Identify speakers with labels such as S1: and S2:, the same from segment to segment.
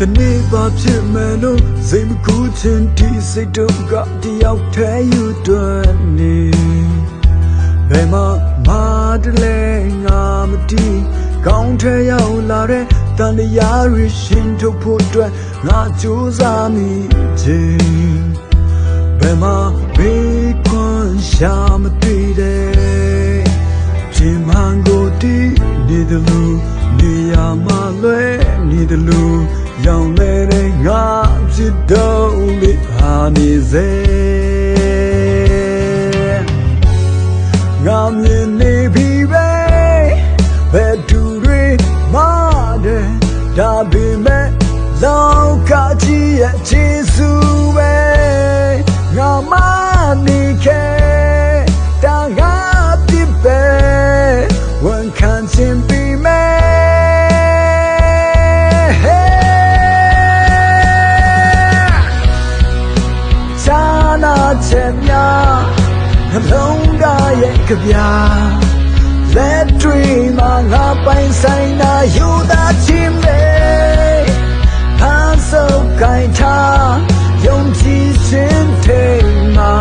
S1: တနေ့ပါဖြစ်မယ်လို့စိတ်မကူးချင်ဒီစိတ်တော့ကတယောက်တည်းယူတွန်းနေဘယ်မှာမာတလဲငါမတီးကောင်းထဲရောက်လာတဲ့တန်တရားရရှင်ထုတ်ဖို့အတွက်ငါကြိုးစားမိခြင်းဘယ်မှာဘေးခွန်ရှာမတွေ့တဲ့ချိန်မှန်ကိုတီးနေတယ်လို့နေရာမှာလွဲနေတယ်လို့ စေငါမြင်နေပြီပဲဘယ်သူတွေမာတယ်ဒါပေမဲ့လောကကြီးရဲ့ခြေဆူပဲငါမနေခဲ့ နှလုံးသားရဲ့ကြပြာလက်တွေမှာငါပိုင်ဆိုင်တာယူတာချင်းပဲဖန်ဆုပ်ကိုင်ထားယုံကြည်ခြင်းထိန်မှာ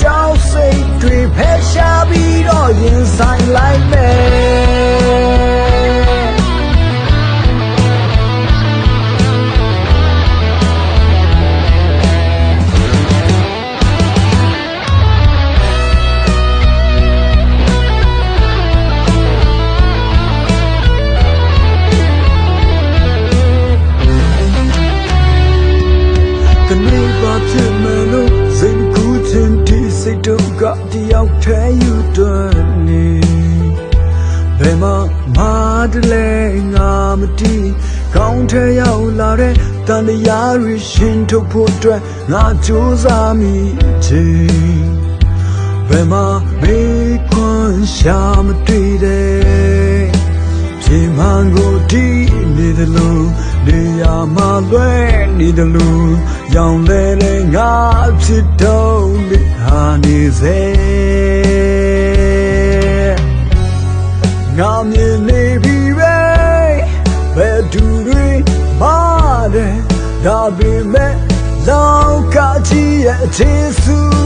S1: ကြောက်စိတ်တွေဖယ်ရှားပြီးတော့ရင်ဆိုင်လိုက်မယ် တနေ့ပါဖြစ်မယ်လို့စိတ်ကူးခြင်းဒီစိတ်တော့ကတယောက်တည်းယူတွန်းနေဘယ်မှာမာတလဲငါမတီးကောင်းထဲရောက်လာတဲ့တန်တရားရရှင်ထုတ်ဖို့အတွက်ငါကြိုးစားမိခြင်းဘယ်မှာမေခွန်ရှာမတွေ့တဲ့ပြေမန်ကိုတီးနေတယ်လို့နေရာမှာလွဲနေတယ်လို့ ရောင်လဲတဲ့ငါဖြစ်တော့လေဟာနေစေငါမြင်နေပြီပဲဘယ်သူတွေမာတယ်ဒါပေမဲ့လောကကြီးရဲ့အခြေဆူ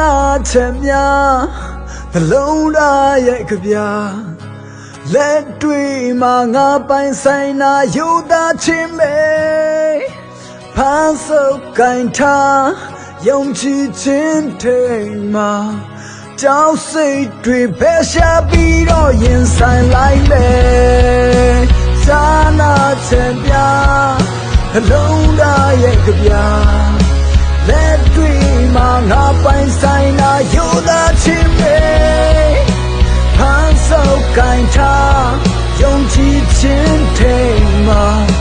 S1: နာချက်များနှလုံးသားရဲ့ကြပြာလက်တွေမှာငါပိုင်ဆိုင်နာယူတာချင်းပဲဖန်ဆုပ်ကိုင်ထားယုံကြည်ခြင်းထိန်မှာကြောက်စိတ်တွေဖယ်ရှားပြီးတော့ရင်ဆိုင်လိုက်မယ်စာနာချက်ပြနှလုံးသားရဲ့ကြပြာလက်တွေ မှာငါပိုင်ဆိုင်တာယူသားချင်းပဲဟန်စောက်ကန်ချာယုံကြည်ခြင်းထိမ်မှာ